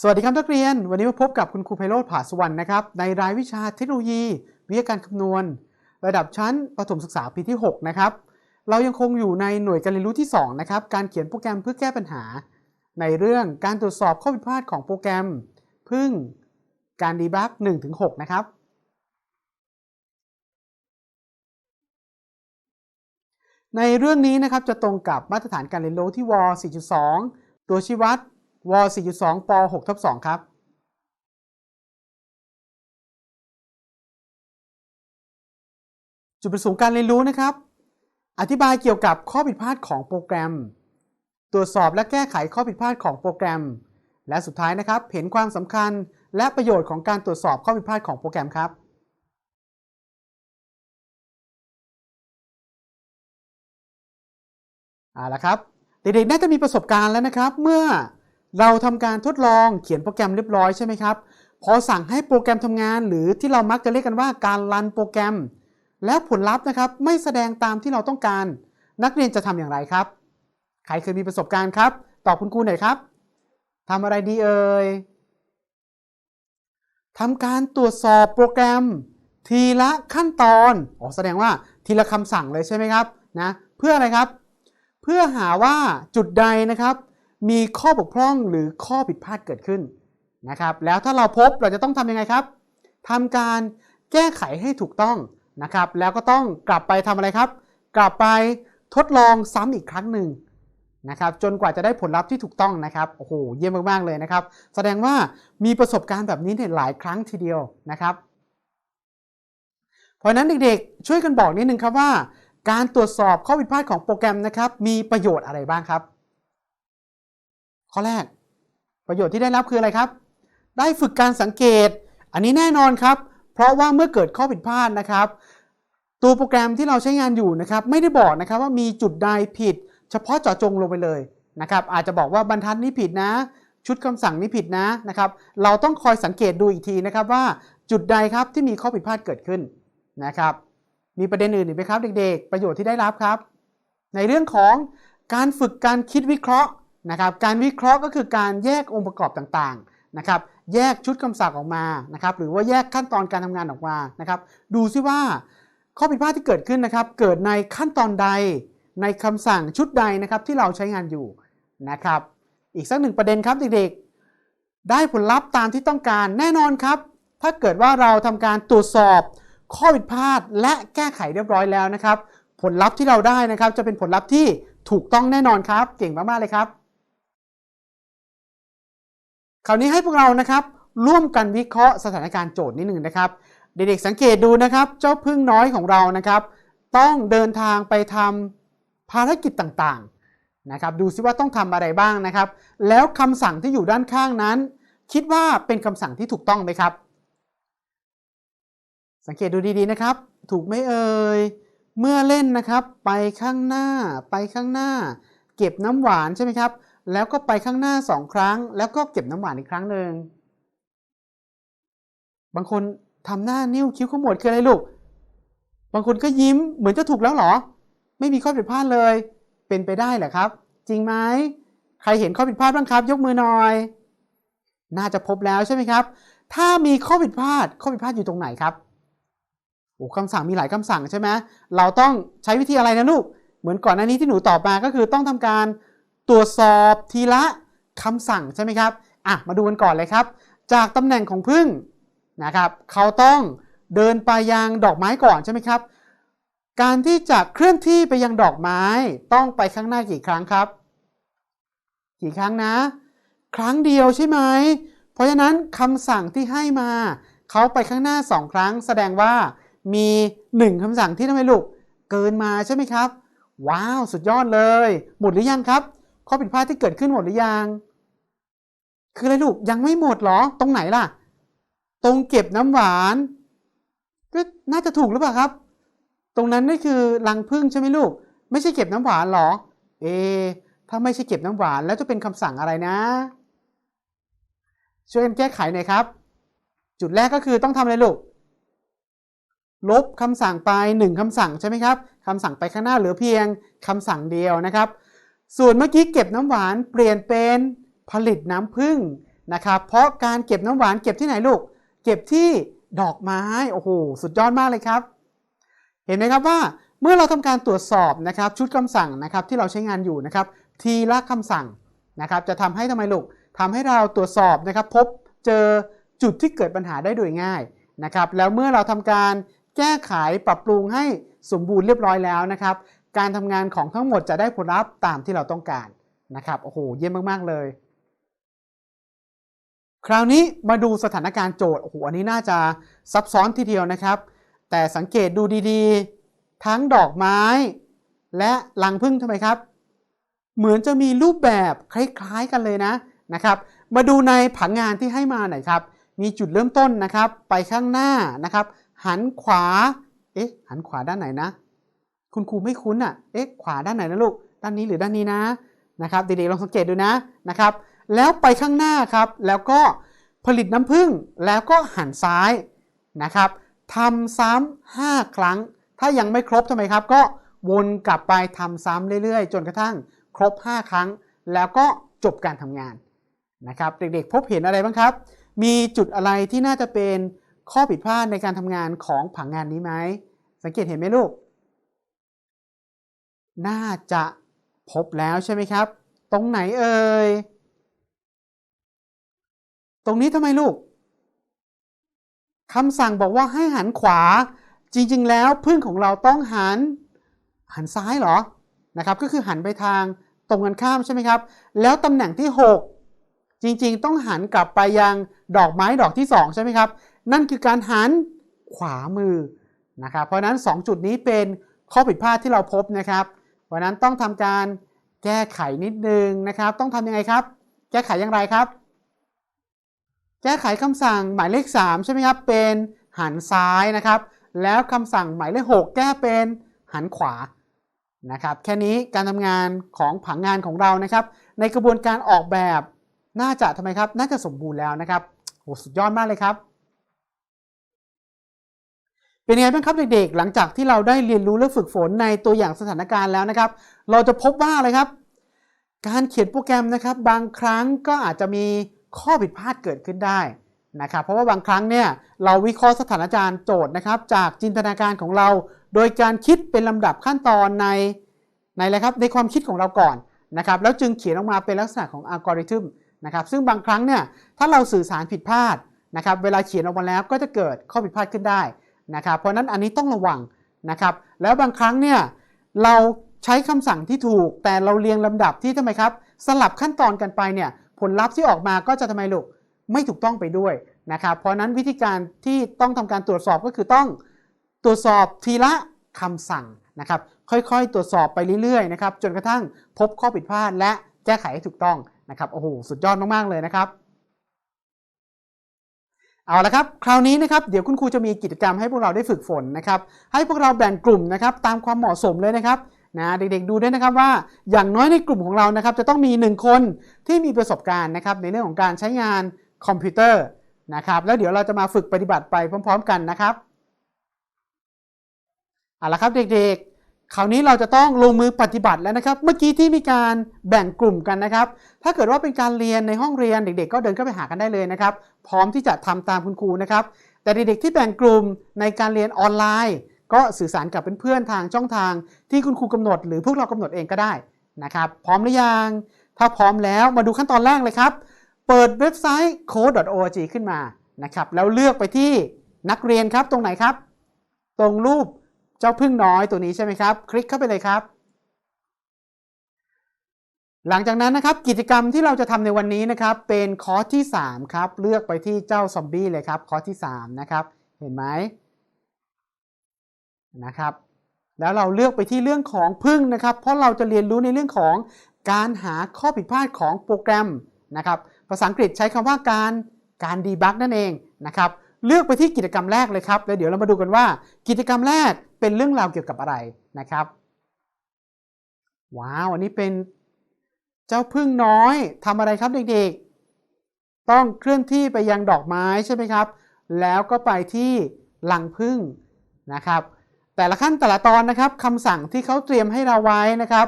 สวัสดีครับนักเรียน วันนี้มาพบกับคุณครูไพโรธผาสุวรรณนะครับ ในรายวิชาเทคโนโลยี วิทยาการคำนวณ ระดับชั้นประถมศึกษาปีที่ 6 นะครับ เรายังคงอยู่ในหน่วยการเรียนรู้ที่ 2 นะครับ การเขียนโปรแกรมเพื่อแก้ปัญหา ในเรื่องการตรวจสอบข้อผิดพลาดของโปรแกรม พึ่งการดีบัก1-6 นะครับ ในเรื่องนี้นะครับจะตรงกับมาตรฐานการเรียนรู้ที่ว 4.2 ตัวชี้วัด ว4.2ป6ทับ2ครับจุดประสงค์การเรียนรู้นะครับ อธิบายเกี่ยวกับข้อผิดพลาดของโปรแกรม ตรวจสอบและแก้ไขข้อผิดพลาดของโปรแกรม และสุดท้ายนะครับ เห็นความสำคัญและประโยชน์ของการตรวจสอบข้อผิดพลาดของโปรแกรมครับเอาละครับ เด็กๆ น่าจะมีประสบการณ์แล้วนะครับ เมื่อ เราทำการทดลองเขียนโปรแกรมเรียบร้อยใช่ไหมครับ พอสั่งให้โปรแกรมทำงาน หรือที่เรามักจะเรียกกันว่าการรันโปรแกรม แล้วผลลัพธ์นะครับไม่แสดงตามที่เราต้องการ นักเรียนจะทำอย่างไรครับ ใครเคยมีประสบการณ์ครับ ตอบคุณครูหน่อยครับทำอะไรดีเอ่ยทำการตรวจสอบโปรแกรม ทีละขั้นตอนอ๋อแสดงว่าทีละคำสั่งเลยใช่ไหมครับนะเพื่ออะไรครับ เพื่อหาว่าจุดใดนะครับ มีข้อบกพร่องหรือข้อผิดพลาดเกิดขึ้นนะครับ แล้วถ้าเราพบเราจะต้องทำยังไงครับทำการแก้ไขให้ถูกต้องนะครับ แล้วก็ต้องกลับไปทำอะไรครับ กลับไปทดลองซ้ำอีกครั้งหนึ่งนะครับจนกว่าจะได้ผลลัพธ์ที่ถูกต้องนะครับโอ้โหเยี่ยมมากๆเลยนะครับ แสดงว่ามีประสบการณ์แบบนี้เนี่ยหลายครั้งทีเดียวนะครับ เพราะฉะนั้นเด็กๆ ช่วยกันบอกนิดนึงครับว่า การตรวจสอบข้อผิดพลาดของโปรแกรมนะครับมีประโยชน์อะไรบ้างครับ ข้อแรก ประโยชน์ที่ได้รับคืออะไรครับ ได้ฝึกการสังเกต อันนี้แน่นอนครับ เพราะว่าเมื่อเกิดข้อผิดพลาดนะครับ ตัวโปรแกรมที่เราใช้งานอยู่นะครับ ไม่ได้บอกนะครับว่ามีจุดใดผิด เฉพาะเจาะจงลงไปเลยนะครับ อาจจะบอกว่าบรรทัดนี้ผิดนะ ชุดคำสั่งนี้ผิดนะนะครับ เราต้องคอยสังเกตดูอีกทีนะครับว่าจุดใดครับที่มีข้อผิดพลาดเกิดขึ้นนะครับ มีประเด็นอื่นอีกไหมครับเด็ก ๆ ประโยชน์ที่ได้รับครับ ในเรื่องของการฝึกการคิดวิเคราะห์ นะครับการวิเคราะห์ก็คือการแยกองค์ประกอบต่างๆนะครับแยกชุดคำสั่งออกมานะครับหรือว่าแยกขั้นตอนการทำงานออกมานะครับดูซิว่าข้อผิดพลาดที่เกิดขึ้นนะครับเกิดในขั้นตอนใดในคำสั่งชุดใดนะครับที่เราใช้งานอยู่นะครับอีกสักหนึ่งประเด็นครับเด็กๆ ได้ผลลัพธ์ตามที่ต้องการแน่นอนครับ ถ้าเกิดว่าเราทำการตรวจสอบข้อผิดพลาดและแก้ไขเรียบร้อยแล้วนะครับ ผลลัพธ์ที่เราได้นะครับจะเป็นผลลัพธ์ที่ถูกต้องแน่นอนครับ เก่งมากๆเลยครับ คราวนี้ให้พวกเรานะครับร่วมกันวิเคราะห์สถานการณ์โจทย์นิดหนึ่งนะครับ เด็กๆสังเกตดูนะครับ เจ้าพึ่งน้อยของเรานะครับ ต้องเดินทางไปทำภารกิจต่างๆนะครับ ดูซิว่าต้องทำอะไรบ้างนะครับ แล้วคำสั่งที่อยู่ด้านข้างนั้น คิดว่าเป็นคำสั่งที่ถูกต้องไหมครับ สังเกตดูดีๆนะครับ ถูกไหมเอ่ยเมื่อเล่นนะครับ ไปข้างหน้าไปข้างหน้า เก็บน้ำหวานใช่ไหมครับ แล้วก็ไปข้างหน้าสองครั้ง แล้วก็เก็บน้ำหวานอีกครั้งหนึ่งบางคนทำหน้านิ้วคิ้วขมวดคืออะไรลูก บางคนก็ยิ้มเหมือนจะถูกแล้วเหรอ ไม่มีข้อผิดพลาดเลย เป็นไปได้เหรอครับ จริงไหมใครเห็นข้อผิดพลาดบ้างครับ ยกมือหน่อย น่าจะพบแล้วใช่ไหมครับ ถ้ามีข้อผิดพลาด ข้อผิดพลาดอยู่ตรงไหนครับโอ้คำสั่งมีหลายคำสั่งใช่ไหมเราต้องใช้วิธีอะไรนะลูก เหมือนก่อนหน้านี้ที่หนูตอบมาก็คือต้องทำการ ตรวจสอบทีละคำสั่งใช่ไหมครับอะมาดูกันก่อนเลยครับ จากตำแหน่งของพึ่งนะครับเขาต้องเดินไปยังดอกไม้ก่อนใช่ไหมครับ การที่จะเคลื่อนที่ไปยังดอกไม้ต้องไปข้างหน้ากี่ครั้งครับ กี่ครั้งนะ ครั้งเดียวใช่ไหมเพราะฉะนั้นคำสั่งที่ให้มาเขาไปข้างหน้าสองครั้ง แสดงว่ามีหนึ่งคำสั่งที่ทำไมลูกเกินมาใช่ไหมครับ ว้าว สุดยอดเลย หมดหรือยังครับ ข้อผิดพลาดที่เกิดขึ้นหมดหรือยัง คืออะไรลูกยังไม่หมดหรอ ตรงไหนล่ะ ตรงเก็บน้ำหวานก็น่าจะถูกหรือเปล่าครับ ตรงนั้นนี่คือรังพึ่งใช่ไหมลูก ไม่ใช่เก็บน้ำหวานหรอ เอ ถ้าไม่ใช่เก็บน้ำหวานแล้วจะเป็นคำสั่งอะไรนะ ช่วยกันแก้ไขหน่อยครับ จุดแรกก็คือต้องทำอะไรลูก ลบคำสั่งไปหนึ่งคำสั่งใช่ไหมครับคำสั่งไปข้างหน้าเหลือเพียงคำสั่งเดียวนะครับ ส่วนเมื่อกี้เก็บน้ำหวานเปลี่ยนเป็นผลิตน้ำผึ้งนะครับเพราะการเก็บน้ำหวานเก็บที่ไหนลูก เก็บที่ดอกไม้โอ้โหสุดยอดมากเลยครับ เห็นไหมครับว่าเมื่อเราทำการตรวจสอบนะครับชุดคำสั่งนะครับที่เราใช้งานอยู่นะครับทีละคำสั่งนะครับจะทำให้ทำไมลูกทำให้เราตรวจสอบนะครับ พบเจอจุดที่เกิดปัญหาได้โดยง่ายนะครับแล้วเมื่อเราทำการแก้ไขปรับปรุงให้สมบูรณ์เรียบร้อยแล้วนะครับ การทำงานของทั้งหมดจะได้ผลลัพธ์ตามที่เราต้องการนะครับโอ้โหเยี่ยมมาก ๆ เลย คราวนี้มาดูสถานการณ์โจทย์โอ้โหอันนี้น่าจะซับซ้อนทีเดียวนะครับ แต่สังเกตดูดีๆ ทั้งดอกไม้ และรังผึ้งทำไมครับ เหมือนจะมีรูปแบบคล้าย ๆ กันเลยนะนะครับ มาดูในผังงานที่ให้มาหน่อยครับ มีจุดเริ่มต้นนะครับ ไปข้างหน้านะครับ หันขวาเอ๊ะหันขวาด้านไหนนะ คุณครูไม่คุ้นอะ เอ๊ะ ขวาด้านไหนนะลูก ด้านนี้หรือด้านนี้นะ นะครับ เด็กๆลองสังเกตดูนะนะครับ แล้วไปข้างหน้าครับ แล้วก็ผลิตน้ำผึ้ง แล้วก็หันซ้ายนะครับทำซ้ำห้าครั้ง ถ้ายังไม่ครบทำไมครับ ก็วนกลับไปทำซ้ำเรื่อยๆ จนกระทั่งครบ 5 ครั้ง แล้วก็จบการทำงานนะครับ เด็กๆ พบเห็นอะไรบ้างครับ มีจุดอะไรที่น่าจะเป็นข้อผิดพลาดในการทำงานของผังงานนี้ไหม สังเกตเห็นไหมลูก น่าจะพบแล้วใช่ไหมครับ ตรงไหนเอ่ย ตรงนี้ทำไมลูกคำสั่งบอกว่าให้หันขวา จริงๆ แล้วพึ่งของเราต้องหัน หันซ้ายเหรอ นะครับ ก็คือหันไปทางตรงกันข้ามใช่ไหมครับ แล้วตำแหน่งที่ 6 จริงๆ ต้องหันกลับไปยังดอกไม้ดอกที่ 2 ใช่ไหมครับ นั่นคือการหันขวามือนะครับ เพราะนั้น 2 จุดนี้เป็นข้อผิดพลาดที่เราพบนะครับ เพราะนั้นต้องทำการแก้ไขนิดนึงนะครับ ต้องทำยังไงครับ แก้ไขอย่างไรครับ แก้ไขคำสั่งหมายเลข 3 ใช่ไหมครับ เป็นหันซ้ายนะครับ แล้วคำสั่งหมายเลข 6 แก้เป็นหันขวานะครับ แค่นี้การทำงานของผังงานของเรานะครับ ในกระบวนการออกแบบน่าจะทำไมครับ น่าจะสมบูรณ์แล้วนะครับโอ้สุดยอดมากเลยครับ เป็นยังไงบ้างครับเด็กๆ หลังจากที่เราได้เรียนรู้และฝึกฝนในตัวอย่างสถานการณ์แล้วนะครับ เราจะพบว่าอะไรครับ การเขียนโปรแกรมนะครับ บางครั้งก็อาจจะมีข้อผิดพลาดเกิดขึ้นได้นะครับ เพราะว่าบางครั้งเนี่ยเราวิเคราะห์สถานการณ์โจทย์นะครับ จากจินตนาการของเรา โดยการคิดเป็นลำดับขั้นตอนในในอะไรครับในความคิดของเราก่อนนะครับแล้วจึงเขียนออกมาเป็นลักษณะของอัลกอริทึมนะครับซึ่งบางครั้งเนี่ยถ้าเราสื่อสารผิดพลาดนะครับเวลาเขียนออกมาแล้วก็จะเกิดข้อผิดพลาดขึ้นได้ นะครับเพราะนั้นอันนี้ต้องระวังนะครับแล้วบางครั้งเนี่ยเราใช้คำสั่งที่ถูก แต่เราเรียงลำดับที่ทำไมครับ สลับขั้นตอนกันไปเนี่ยผลลัพธ์ที่ออกมาก็จะทำไมลูกไม่ถูกต้องไปด้วยนะครับเพราะนั้นวิธีการที่ต้องทำการตรวจสอบก็คือต้องตรวจสอบทีละคำสั่งนะครับค่อยๆ ตรวจสอบไปเรื่อยๆนะครับจนกระทั่งพบข้อผิดพลาดและแก้ไขให้ถูกต้องนะครับโอ้โหสุดยอดมากๆเลยนะครับ เอาละครับ คราวนี้นะครับ เดี๋ยวคุณครูจะมีกิจกรรมให้พวกเราได้ฝึกฝนนะครับ ให้พวกเราแบ่งกลุ่มนะครับตามความเหมาะสมเลยนะครับนะเด็กๆดูด้วยนะครับว่าอย่างน้อยในกลุ่มของเรานะครับ จะต้องมี 1 คนที่มีประสบการณ์นะครับในเรื่องของการใช้งานคอมพิวเตอร์นะครับ แล้วเดี๋ยวเราจะมาฝึกปฏิบัติไปพร้อม ๆ กันนะครับเอาละครับเด็กๆ คราวนี้เราจะต้องลงมือปฏิบัติแล้วนะครับ เมื่อกี้ที่มีการแบ่งกลุ่มกันนะครับ ถ้าเกิดว่าเป็นการเรียนในห้องเรียนเด็ก ๆ ก็เดินเข้าไปหากันได้เลยนะครับ พร้อมที่จะทำตามคุณครูนะครับ แต่เด็กๆที่แบ่งกลุ่มในการเรียนออนไลน์ ก็สื่อสารกับเพื่อนๆทางช่องทางที่คุณครูกำหนด หรือพวกเรากำหนดเองก็ได้นะครับ พร้อมหรือยัง ถ้าพร้อมแล้วมาดูขั้นตอนแรกเลยครับ เปิดเว็บไซต์ code.org ขึ้นมานะครับ แล้วเลือกไปที่นักเรียนครับตรงไหนครับ ตรงรูป เจ้าพึ่งน้อยตัวนี้ใช่ไหมครับ คลิกเข้าไปเลยครับ หลังจากนั้นนะครับกิจกรรมที่เราจะทำในวันนี้นะครับ เป็นคอร์สที่ 3 ครับ เลือกไปที่เจ้าซอมบี้เลยครับคอร์สที่ 3 นะครับ เห็นไหมนะครับ แล้วเราเลือกไปที่เรื่องของพึ่งนะครับ เพราะเราจะเรียนรู้ในเรื่องของการหาข้อผิดพลาดของโปรแกรมนะครับภาษาอังกฤษใช้คำว่าการการดีบักนั่นเองนะครับเลือกไปที่กิจกรรมแรกเลยครับ แล้วเดี๋ยวเรามาดูกันว่า กิจกรรมแรก เป็นเรื่องราวเกี่ยวกับอะไรนะครับ ว้าวอันนี้เป็นเจ้าพึ่งน้อยทำอะไรครับเด็กๆ ต้องเคลื่อนที่ไปยังดอกไม้ใช่ไหมครับ แล้วก็ไปที่ลังพึ่งนะครับ แต่ละขั้นแต่ละตอนนะครับคำสั่งที่เขาเตรียมให้เราไว้นะครับ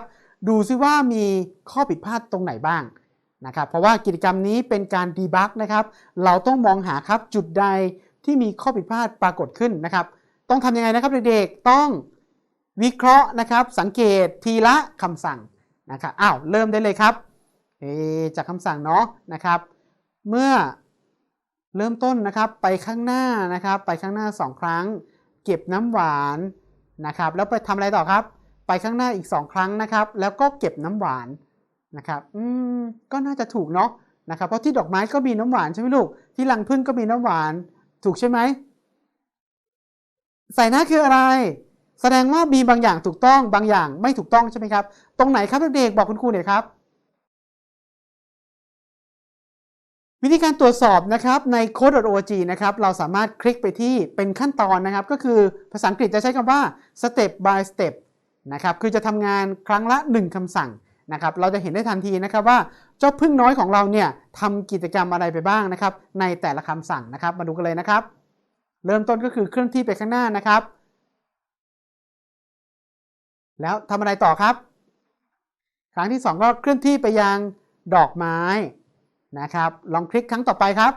ดูซิว่ามีข้อผิดพลาดตรงไหนบ้างนะครับ เพราะว่ากิจกรรมนี้เป็นการดีบักนะครับ เราต้องมองหาครับจุดใดที่มีข้อผิดพลาดปรากฏขึ้นนะครับ ต้องทำยังไงนะครับเด็กๆ ต้องวิเคราะห์นะครับ สังเกตทีละคำสั่งนะครับ อ้าว เริ่มได้เลยครับ เอจากคำสั่งเนาะนะครับ เมื่อเริ่มต้นนะครับไปข้างหน้านะครับ ไปข้างหน้า 2 ครั้ง เก็บน้ำหวานนะครับ แล้วไปทำอะไรต่อครับ ไปข้างหน้าอีก 2 ครั้งนะครับ แล้วก็เก็บน้ำหวานนะครับ อืม ก็น่าจะถูกเนาะนะครับ เพราะที่ดอกไม้ก็มีน้ำหวานใช่ไหมลูก ที่รังผึ้งก็มีน้ำหวาน ถูกใช่ไหม ใส่หน้าคืออะไร แสดงว่ามีบางอย่างถูกต้องบางอย่างไม่ถูกต้องใช่ไหมครับ ตรงไหนครับเด็กๆบอกคุณครูหน่อยครับ วิธีการตรวจสอบนะครับใน code.org นะครับเราสามารถคลิกไปที่เป็นขั้นตอนนะครับ ก็คือภาษาอังกฤษจะใช้คำว่า step by step นะครับคือจะทำงานครั้งละ 1คำสั่งนะครับเราจะเห็นได้ทันทีนะครับว่าเจ้าพึ่งน้อยของเราเนี่ยทำกิจกรรมอะไรไปบ้างนะครับในแต่ละคำสั่งนะครับมาดูกันเลยนะครับ เริ่มต้นก็คือเคลื่อนที่ไปข้างหน้านะครับ แล้วทำอะไรต่อครับ ครั้งที่ 2 ก็เคลื่อนที่ไปยังดอกไม้นะครับ ลองคลิกครั้งต่อไปครับ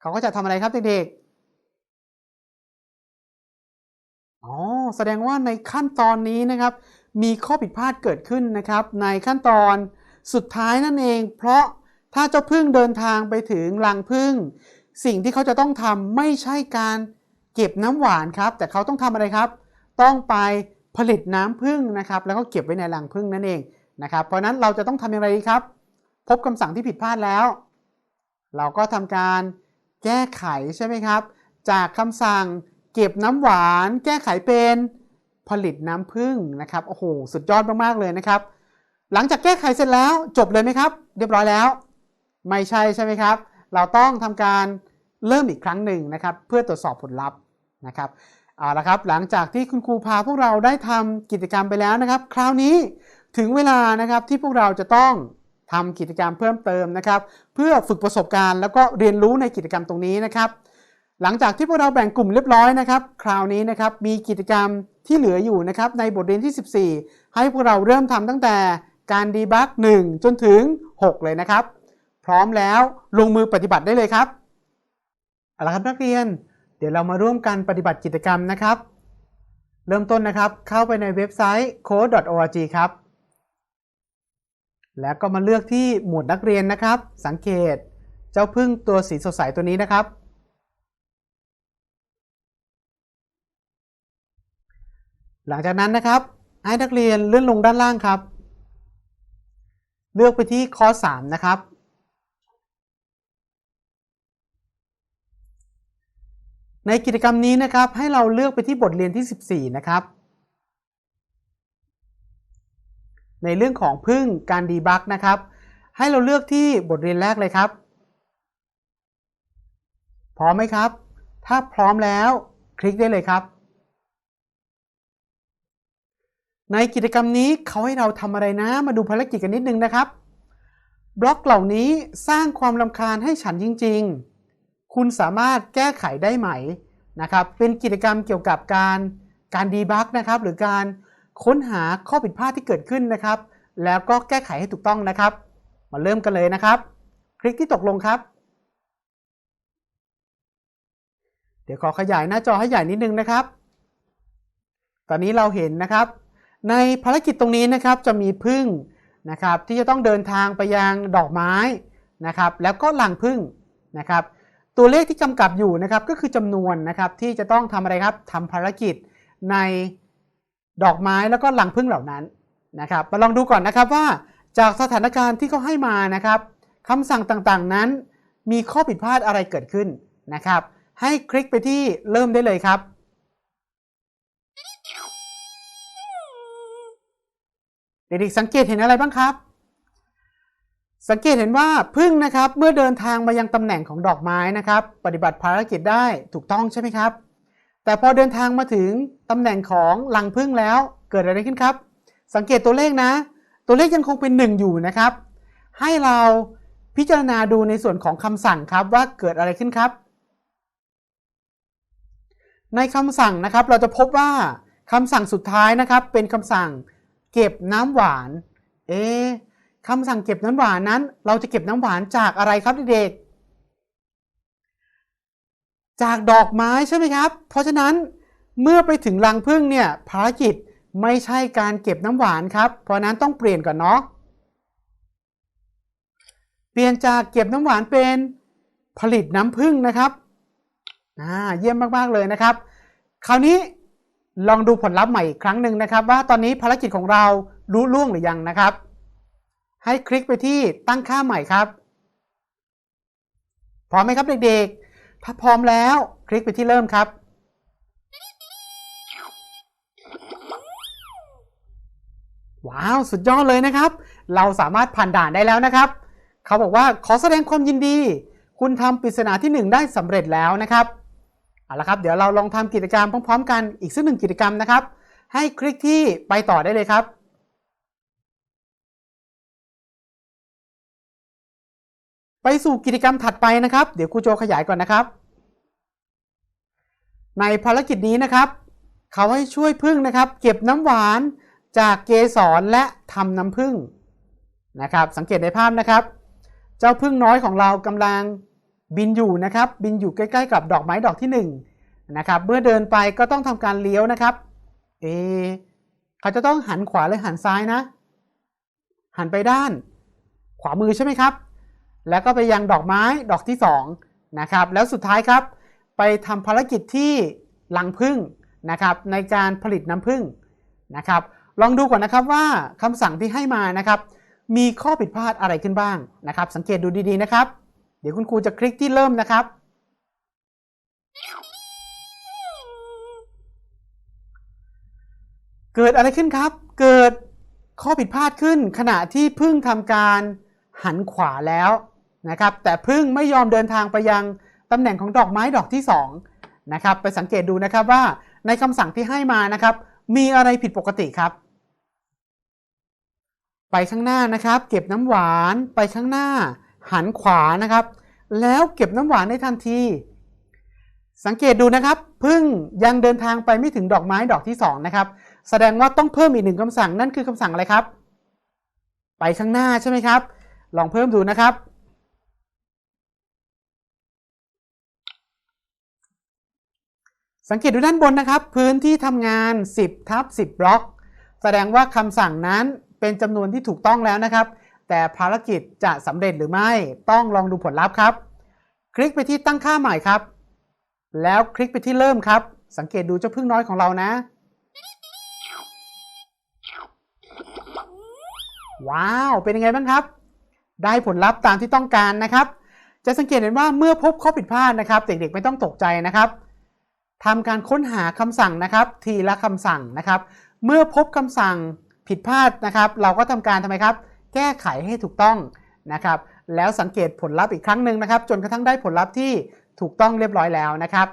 เขาก็จะทำอะไรครับเด็กๆอ๋อแสดงว่าในขั้นตอนนี้นะครับ มีข้อผิดพลาดเกิดขึ้นนะครับ ในขั้นตอนสุดท้ายนั่นเอง เพราะถ้าเจ้าพึ่งเดินทางไปถึงรังพึ่ง สิ่งที่เขาจะต้องทำไม่ใช่การเก็บน้ำหวานครับ แต่เขาต้องทำอะไรครับ ต้องไปผลิตน้ำพึ่งนะครับ แล้วก็เก็บไว้ในรังพึ่งนั่นเองนะครับเพราะนั้นเราจะต้องทำอย่างไรดีครับ พบคำสั่งที่ผิดพลาดแล้ว เราก็ทำการแก้ไขใช่ไหมครับ จากคำสั่งเก็บน้ำหวาน แก้ไขเป็นผลิตน้ำผึ้งนะครับโอ้โหสุดยอดมากๆเลยนะครับ หลังจากแก้ไขเสร็จแล้วจบเลยไหมครับ เรียบร้อยแล้ว ไม่ใช่ใช่ไหมครับ เราต้องทำการเริ่มอีกครั้งหนึ่งนะครับ เพื่อตรวจสอบผลลัพธ์นะครับเอาละครับหลังจากที่คุณครูพาพวกเราได้ทำกิจกรรมไปแล้วนะครับ คราวนี้ถึงเวลานะครับที่พวกเราจะต้องทำกิจกรรมเพิ่มเติมนะครับ เพื่อฝึกประสบการณ์แล้วก็เรียนรู้ในกิจกรรมตรงนี้นะครับ หลังจากที่พวกเราแบ่งกลุ่มเรียบร้อยนะครับ คราวนี้นะครับมีกิจกรรมที่เหลืออยู่นะครับในบทเรียนที่ 14 ให้พวกเราเริ่มทำตั้งแต่การดีบัก1จนถึง 6 เลยนะครับ พร้อมแล้วลงมือปฏิบัติได้เลยครับเอาละครับนักเรียน เดี๋ยวเรามาร่วมกันปฏิบัติกิจกรรมนะครับ เริ่มต้นนะครับเข้าไปในเว็บไซต์ code.org ครับ แล้วก็มาเลือกที่หมวดนักเรียนนะครับ สังเกตเจ้าพึ่งตัวสีสดใสตัวนี้นะครับหลังจากนั้นนะครับ ให้นักเรียนเลื่อนลงด้านล่างครับ เลือกไปที่ข้อ 3 นะครับ ในกิจกรรมนี้นะครับให้เราเลือกไปที่บทเรียนที่ 14 นะครับ ในเรื่องของพึ่งการดีบักนะครับ ให้เราเลือกที่บทเรียนแรกเลยครับ พร้อมไหมครับ ถ้าพร้อมแล้วคลิกได้เลยครับ ในกิจกรรมนี้เขาให้เราทำอะไรนะ มาดูภารกิจกันนิดนึงนะครับ บล็อกเหล่านี้สร้างความรำคาญให้ฉันจริง ๆ คุณสามารถแก้ไขได้ไหมนะครับเป็นกิจกรรมเกี่ยวกับการการดีบักนะครับหรือการค้นหาข้อผิดพลาดที่เกิดขึ้นนะครับ แล้วก็แก้ไขให้ถูกต้องนะครับ มาเริ่มกันเลยนะครับ คลิกที่ตกลงครับ เดี๋ยวขอขยายหน้าจอให้ใหญ่นิดนึงนะครับ ตอนนี้เราเห็นนะครับ ในภารกิจตรงนี้นะครับจะมีพึ่งนะครับที่จะต้องเดินทางไปยังดอกไม้นะครับ แล้วก็หลังพึ่งนะครับ ตัวเลขที่กำกับอยู่นะครับก็คือจำนวนนะครับที่จะต้องทำอะไรครับทำภารกิจในดอกไม้แล้วก็หลังพึ่งเหล่านั้นนะครับมาลองดูก่อนนะครับว่าจากสถานการณ์ที่เขาให้มานะครับคำสั่งต่างๆนั้น มีข้อผิดพลาดอะไรเกิดขึ้นนะครับ ให้คลิกไปที่เริ่มได้เลยครับ เด็กๆสังเกตเห็นอะไรบ้างครับ สังเกตเห็นว่าพึ่งนะครับเมื่อเดินทางมายังตำแหน่งของดอกไม้นะครับ ปฏิบัติภารกิจได้ถูกต้องใช่ไหมครับ แต่พอเดินทางมาถึงตำแหน่งของรังพึ่งแล้วเกิดอะไรขึ้นครับ สังเกตตัวเลขนะ ตัวเลขยังคงเป็น 1 อยู่นะครับ ให้เราพิจารณาดูในส่วนของคำสั่งครับว่าเกิดอะไรขึ้นครับ ในคำสั่งนะครับเราจะพบว่าคำสั่งสุดท้ายนะครับเป็นคำสั่งเก็บน้ำหวาน เอ๊ คำสั่งเก็บน้ำหวานนั้น เราจะเก็บน้ำหวานจากอะไรครับเด็กๆจากดอกไม้ใช่ไหมครับ เพราะฉะนั้นเมื่อไปถึงรังผึ้งเนี่ยภารกิจไม่ใช่การเก็บน้ำหวานครับ เพราะฉะนั้นต้องเปลี่ยนก่อนเนาะเปลี่ยนจากเก็บน้ำหวานเป็นผลิตน้ำผึ้งนะครับอ่าเยี่ยมมากๆเลยนะครับ คราวนี้ลองดูผลลัพธ์ใหม่อีกครั้งหนึ่งนะครับ ว่าตอนนี้ภารกิจของเรารู้ล่วงหรือยังนะครับ ให้คลิกไปที่ตั้งค่าใหม่ครับ พร้อมไหมครับเด็กๆ ถ้าพร้อมแล้วคลิกไปที่เริ่มครับ ว้าว สุดยอดเลยนะครับ เราสามารถผ่านด่านได้แล้วนะครับ เขาบอกว่าขอแสดงความยินดี คุณทำปริศนาที่ 1 ได้สำเร็จแล้วนะครับเอาละครับ เดี๋ยวเราลองทำกิจกรรมพร้อมๆ กันอีกสักหนึ่งกิจกรรมนะครับ ให้คลิกที่ไปต่อได้เลยครับ ไปสู่กิจกรรมถัดไปนะครับ เดี๋ยวครูโจขยายก่อนนะครับ ในภารกิจนี้นะครับ เขาให้ช่วยพึ่งนะครับ เก็บน้ำหวานจากเกสรและทำน้ำผึ้งนะครับ สังเกตในภาพนะครับ เจ้าพึ่งน้อยของเรากำลังบินอยู่นะครับ บินอยู่ใกล้ๆกับดอกไม้ดอกที่1นะครับ เมื่อเดินไปก็ต้องทำการเลี้ยวนะครับเอเขาจะต้องหันขวาหรือหันซ้ายนะ หันไปด้าน ขวามือใช่ไหมครับ แล้วก็ไปยังดอกไม้ดอกที่2นะครับแล้วสุดท้ายครับ ไปทำภารกิจที่ลังผึ้งนะครับในการผลิตน้ำผึ้งนะครับลองดูก่อนนะครับว่าคำสั่งที่ให้มานะครับ มีข้อผิดพลาดอะไรขึ้นบ้างนะครับ สังเกตดูดีๆนะครับ เดี๋ยวคุณครูจะคลิกที่เริ่มนะครับ เกิดอะไรขึ้นครับ เกิดข้อผิดพลาดขึ้นขณะที่พึ่งทำการหันขวาแล้ว นะครับแต่พึ่งไม่ยอมเดินทางไปยังตำแหน่งของดอกไม้ดอกที่2นะครับไปสังเกตดูนะครับว่าในคำสั่งที่ให้มานะครับมีอะไรผิดปกติครับ ไปข้างหน้านะครับ เก็บน้ำหวานไปข้างหน้า หันขวานะครับ แล้วเก็บน้ำหวานในทันที สังเกตดูนะครับ พึ่งยังเดินทางไปไม่ถึงดอกไม้ดอกที่2นะครับแสดงว่าต้องเพิ่มอีกหนึ่งคำสั่งนั่นคือคำสั่งอะไรครับ ไปข้างหน้าใช่ไหมครับ ลองเพิ่มดูนะครับ สังเกตดูด้านบนนะครับ พื้นที่ทำงาน 10ทับ10 บล็อก แสดงว่าคำสั่งนั้นเป็นจำนวนที่ถูกต้องแล้วนะครับ แต่ภารกิจจะสำเร็จหรือไม่ต้องลองดูผลลัพธ์ครับ คลิกไปที่ตั้งค่าใหม่ครับ แล้วคลิกไปที่เริ่มครับ สังเกตดูเจ้าพึ่งน้อยของเรานะ ว้าว เป็นยังไงบ้างครับ ได้ผลลัพธ์ตามที่ต้องการนะครับ จะสังเกตเห็นว่าเมื่อพบข้อผิดพลาดนะครับ เด็กๆไม่ต้องตกใจนะครับ ทำการค้นหาคำสั่งนะครับ ทีละคำสั่งนะครับ เมื่อพบคำสั่งผิดพลาดนะครับ เราก็ทำการทำไมครับ แก้ไขให้ถูกต้องนะครับ แล้วสังเกตผลลัพธ์อีกครั้งหนึ่งนะครับ จนกระทั่งได้ผลลัพธ์ที่ถูกต้องเรียบร้อยแล้วนะครับ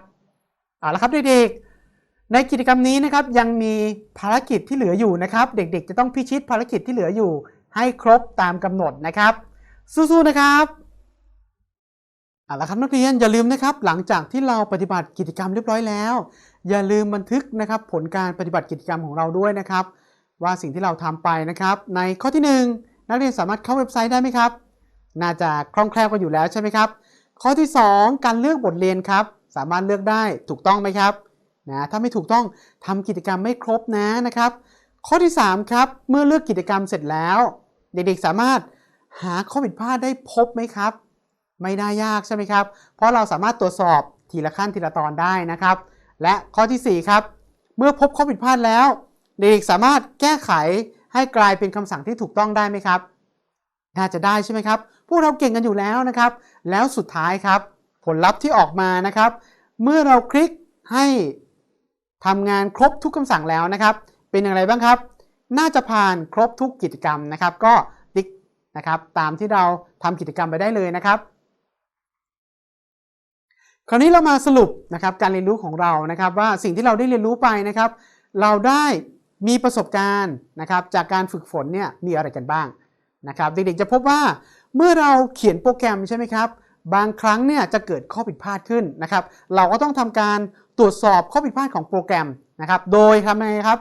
เอาละครับเด็กๆในกิจกรรมนี้นะครับยังมีภารกิจที่เหลืออยู่นะครับ เด็กๆ จะต้องพิชิตภารกิจที่เหลืออยู่ ให้ครบตามกำหนดนะครับ สู้ๆนะครับ เอาละครับนักเรียนอย่าลืมนะครับหลังจากที่เราปฏิบัติกิจกรรมเรียบร้อยแล้ว อย่าลืมบันทึกนะครับผลการปฏิบัติกิจกรรมของเราด้วยนะครับ ว่าสิ่งที่เราทำไปนะครับ ในข้อที่ 1 นักเรียนสามารถเข้าเว็บไซต์ได้ไหมครับ น่าจะคล่องแคล่วกันอยู่แล้วใช่ไหมครับ ข้อที่ 2 การเลือกบทเรียนครับ สามารถเลือกได้ถูกต้องไหมครับนะถ้าไม่ถูกต้องทำกิจกรรมไม่ครบนะนะครับ ข้อที่ 3 ครับ เมื่อเลือกกิจกรรมเสร็จแล้ว เด็กๆสามารถหาข้อผิดพลาดได้พบไหมครับ ไม่ได้ยากใช่ไหมครับ เพราะเราสามารถตรวจสอบทีละขั้นทีละตอนได้นะครับ และข้อที่ 4 ครับ เมื่อพบข้อผิดพลาดแล้ว เด็กสามารถแก้ไขให้กลายเป็นคำสั่งที่ถูกต้องได้ไหมครับ น่าจะได้ใช่ไหมครับ พวกเราเก่งกันอยู่แล้วนะครับ แล้วสุดท้ายครับ ผลลัพธ์ที่ออกมานะครับ เมื่อเราคลิกให้ทำงานครบทุกคำสั่งแล้วนะครับ เป็นอย่างไรบ้างครับ น่าจะผ่านครบทุกกิจกรรมนะครับ ก็ติ๊กนะครับ ตามที่เราทำกิจกรรมไปได้เลยนะครับ คราวนี้เรามาสรุปนะครับการเรียนรู้ของเรานะครับว่าสิ่งที่เราได้เรียนรู้ไปนะครับ เราได้มีประสบการณ์นะครับจากการฝึกฝนเนี่ยมีอะไรกันบ้างนะครับเด็กๆจะพบว่าเมื่อเราเขียนโปรแกรมใช่ไหมครับ บางครั้งเนี่ยจะเกิดข้อผิดพลาดขึ้นนะครับ เราก็ต้องทำการตรวจสอบข้อผิดพลาดของโปรแกรมนะครับโดยทำไงครับ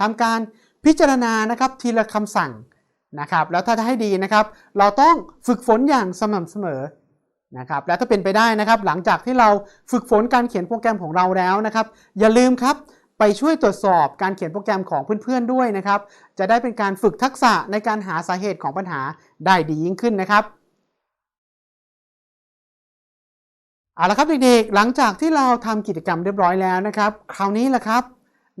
ทำการพิจารณานะครับทีละคำสั่งนะครับแล้วถ้าจะให้ดีนะครับ เราต้องฝึกฝนอย่างสม่ำเสมอ นะครับแล้วถ้าเป็นไปได้นะครับ หลังจากที่เราฝึกฝนการเขียนโปรแกรมของเราแล้วนะครับ อย่าลืมครับไปช่วยตรวจสอบการเขียนโปรแกรมของเพื่อนๆด้วยนะครับ จะได้เป็นการฝึกทักษะในการหาสาเหตุของปัญหาได้ดียิ่งขึ้นนะครับเอาละครับเด็กๆ หลังจากที่เราทำกิจกรรมเรียบร้อยแล้วนะครับ คราวนี้แหละครับ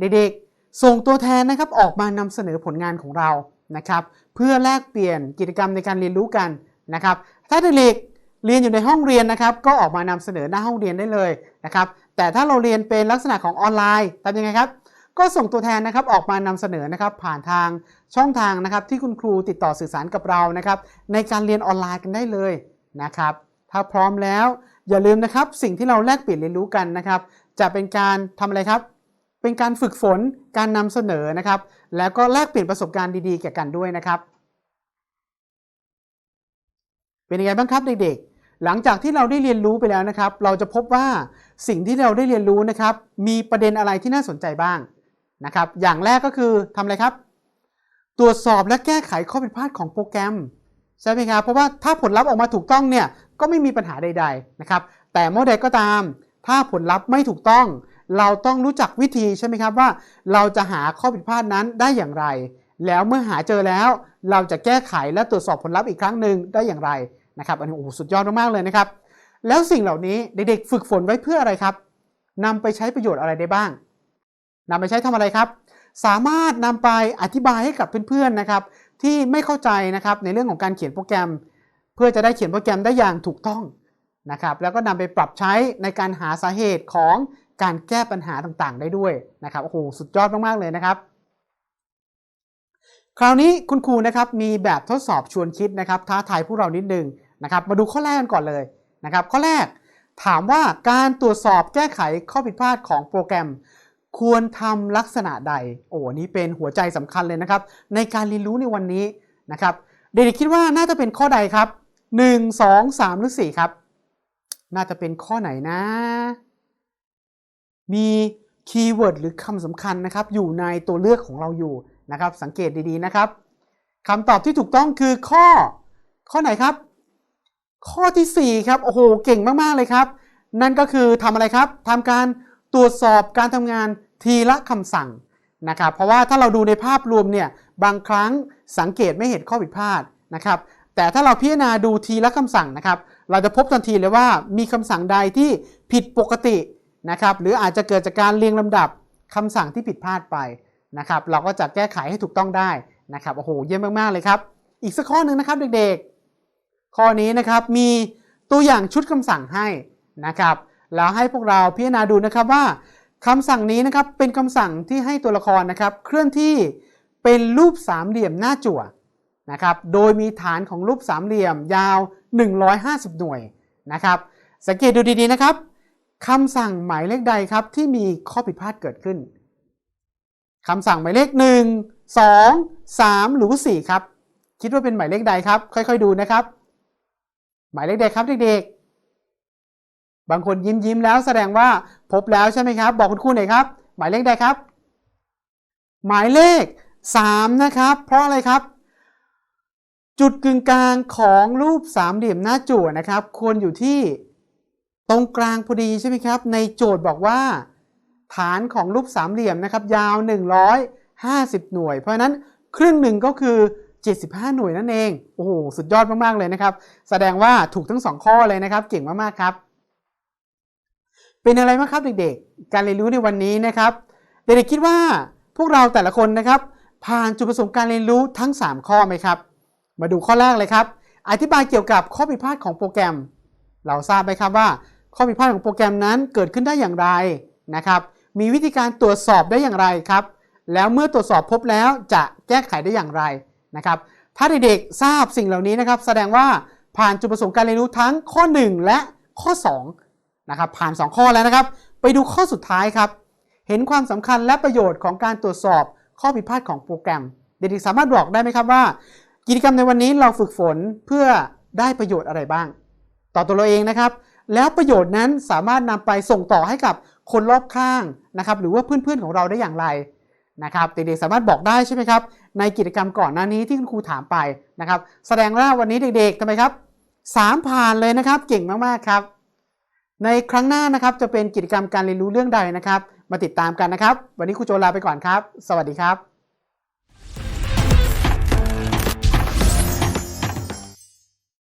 เด็กๆ ส่งตัวแทนนะครับออกมานำเสนอผลงานของเรานะครับ เพื่อแลกเปลี่ยนกิจกรรมในการเรียนรู้กันนะครับ ถ้าเด็กๆ เรียนอยู่ในห้องเรียนนะครับ ก็ออกมานำเสนอหน้าห้องเรียนได้เลยนะครับ แต่ถ้าเราเรียนเป็นลักษณะของออนไลน์ทำยังไงครับ ก็ส่งตัวแทนนะครับออกมานำเสนอนะครับ ผ่านทางช่องทางนะครับ ที่คุณครูติดต่อสื่อสารกับเรานะครับ ในการเรียนออนไลน์กันได้เลยนะครับ ถ้าพร้อมแล้วอย่าลืมนะครับสิ่งที่เราแลกเปลี่ยนเรียนรู้กันนะครับ จะเป็นการทำอะไรครับ เป็นการฝึกฝนการนำเสนอนะครับ แล้วก็แลกเปลี่ยนประสบการณ์ดีๆแก่กันด้วยนะครับเป็นยังไงบ้างครับเด็กๆ หลังจากที่เราได้เรียนรู้ไปแล้วนะครับ เราจะพบว่าสิ่งที่เราได้เรียนรู้นะครับ มีประเด็นอะไรที่น่าสนใจบ้างนะครับ อย่างแรกก็คือทำอะไรครับ ตรวจสอบและแก้ไขข้อผิดพลาดของโปรแกรมใช่ไหมครับ เพราะว่าถ้าผลลัพธ์ออกมาถูกต้องเนี่ยก็ไม่มีปัญหาใด ๆนะครับ แต่เมื่อใดก็ตาม ถ้าผลลัพธ์ไม่ถูกต้อง เราต้องรู้จักวิธีใช่ไหมครับว่า เราจะหาข้อผิดพลาดนั้นได้อย่างไร แล้วเมื่อหาเจอแล้ว เราจะแก้ไขและตรวจสอบผลลัพธ์อีกครั้งหนึ่งได้อย่างไร นะครับอันนี้โอ้โหสุดยอดมากๆเลยนะครับ แล้วสิ่งเหล่านี้เด็กๆฝึกฝนไว้เพื่ออะไรครับนำไปใช้ประโยชน์อะไรได้บ้างนำไปใช้ทำอะไรครับ สามารถนำไปอธิบายให้กับเพื่อนๆนะครับ ที่ไม่เข้าใจนะครับในเรื่องของการเขียนโปรแกรม เพื่อจะได้เขียนโปรแกรมได้อย่างถูกต้องนะครับแล้วก็นำไปปรับใช้ในการหาสาเหตุของการแก้ปัญหาต่างๆ ได้ด้วยนะครับโอ้โหสุดยอดมากๆเลยนะครับ คราวนี้คุณครูนะครับมีแบบทดสอบชวนคิดนะครับท้าทายพวกเรานิดนึง นะครับมาดูข้อแรกกันก่อนเลยนะครับข้อแรกถามว่าการตรวจสอบแก้ไขข้อผิดพลาดของโปรแกรม ควรทำลักษณะใด โอ้นี่เป็นหัวใจสำคัญเลยนะครับ ในการเรียนรู้ในวันนี้นะครับ เด็กๆคิดว่าน่าจะเป็นข้อใดครับ 1 2 3 หรือ 4 ครับ น่าจะเป็นข้อไหนนะ มีคีย์เวิร์ดหรือคำสำคัญนะครับ อยู่ในตัวเลือกของเราอยู่นะครับ สังเกตดีๆนะครับคำตอบที่ถูกต้องคือข้อ ข้อไหนครับ ข้อทีสี่ 4 ครับ โอ้โห เก่งมาก ๆ เลยครับ นั่นก็คือทำอะไรครับทำการตรวจสอบการทำงานทีละคำสั่งนะครับ เพราะว่าถ้าเราดูในภาพรวมเนี่ย บางครั้งสังเกตไม่เห็นข้อผิดพลาดนะครับ แต่ถ้าเราพิจารณาดูทีละคำสั่งนะครับ เราจะพบทันทีเลยว่ามีคำสั่งใดที่ผิดปกตินะครับ หรืออาจจะเกิดจากการเรียงลำดับคำสั่งที่ผิดพลาดไปนะครับ เราก็จะแก้ไขให้ถูกต้องได้นะครับ โอ้โห เยี่ยมมากๆเลยครับ อีกสักข้อหนึ่งนะครับเด็กๆ ข้อนี้นะครับมีตัวอย่างชุดคำสั่งให้นะครับแล้วให้พวกเราพิจารณาดูนะครับว่าคำสั่งนี้นะครับเป็นคำสั่งที่ให้ตัวละครนะครับเคลื่อนที่เป็นรูปสามเหลี่ยมหน้าจั่วนะครับโดยมีฐานของรูปสามเหลี่ยมยาว 150 หน่วยนะครับสังเกตดูดีๆนะครับคำสั่งหมายเลขใดครับที่มีข้อผิดพลาดเกิดขึ้นคำสั่งหมายเลข 1 2 3 หรือว่า4ครับ คิดว่าเป็นหมายเลขใดครับ ค่อยๆดูนะครับ หมายเลขใดครับเด็กๆ บางคนยิ้มยิ้มแล้วแสดงว่าพบแล้วใช่ไหมครับ บอกคุณครูหน่อยครับ หมายเลขใดครับ หมายเลข 3 นะครับ เพราะอะไรครับ จุดกึ่งกลางของรูปสามเหลี่ยมหน้าจั่วนะครับ ควรอยู่ที่ตรงกลางพอดีใช่ไหมครับ ในโจทย์บอกว่า ฐานของรูปสามเหลี่ยมนะครับ ยาว 150 หน่วย เพราะฉะนั้นครึ่งหนึ่งก็คือ 75 หน่วยนั่นเอง โอ้โห สุดยอดมาก ๆ เลยนะครับ แสดงว่าถูกทั้งสองข้อเลยนะครับ เก่งมาก ๆ ครับ เป็นอะไรบ้างครับเด็ก ๆ การเรียนรู้ในวันนี้นะครับ เด็ก ๆ คิดว่าพวกเราแต่ละคนนะครับ ผ่านจุดประสงค์การเรียนรู้ทั้ง 3 ข้อไหมครับ มาดูข้อแรกเลยครับ อธิบายเกี่ยวกับข้อผิดพลาดของโปรแกรม เราทราบไหมครับว่า ข้อผิดพลาดของโปรแกรมนั้นเกิดขึ้นได้อย่างไรนะครับ มีวิธีการตรวจสอบได้อย่างไรครับ แล้วเมื่อตรวจสอบพบแล้วจะแก้ไขได้อย่างไร นะครับถ้าเด็กๆทราบสิ่งเหล่านี้นะครับ แสดงว่าผ่านจุดประสงค์การเรียนรู้ทั้งข้อ 1 และข้อ2นะครับผ่าน 2 ข้อแล้วนะครับ ไปดูข้อสุดท้ายครับ เห็นความสำคัญและประโยชน์ของการตรวจสอบข้อผิดพลาดของโปรแกรม เด็กๆสามารถบอกได้ไหมครับว่า กิจกรรมในวันนี้เราฝึกฝนเพื่อได้ประโยชน์อะไรบ้าง ต่อตัวเราเองนะครับ แล้วประโยชน์นั้นสามารถนำไปส่งต่อให้กับคนรอบข้างนะครับ หรือว่าเพื่อนๆของเราได้อย่างไรนะครับ เด็กๆสามารถบอกได้ใช่ไหมครับ ในกิจกรรมก่อนหน้านี้ที่คุณครูถามไปนะครับ แสดงว่าวันนี้เด็กๆทำไมครับสามผ่านเลยนะครับ เก่งมากๆครับ ในครั้งหน้านะครับจะเป็นกิจกรรมการเรียนรู้เรื่องใดนะครับ มาติดตามกันนะครับ วันนี้ครูโจลาไปก่อนครับ สวัสดีครับ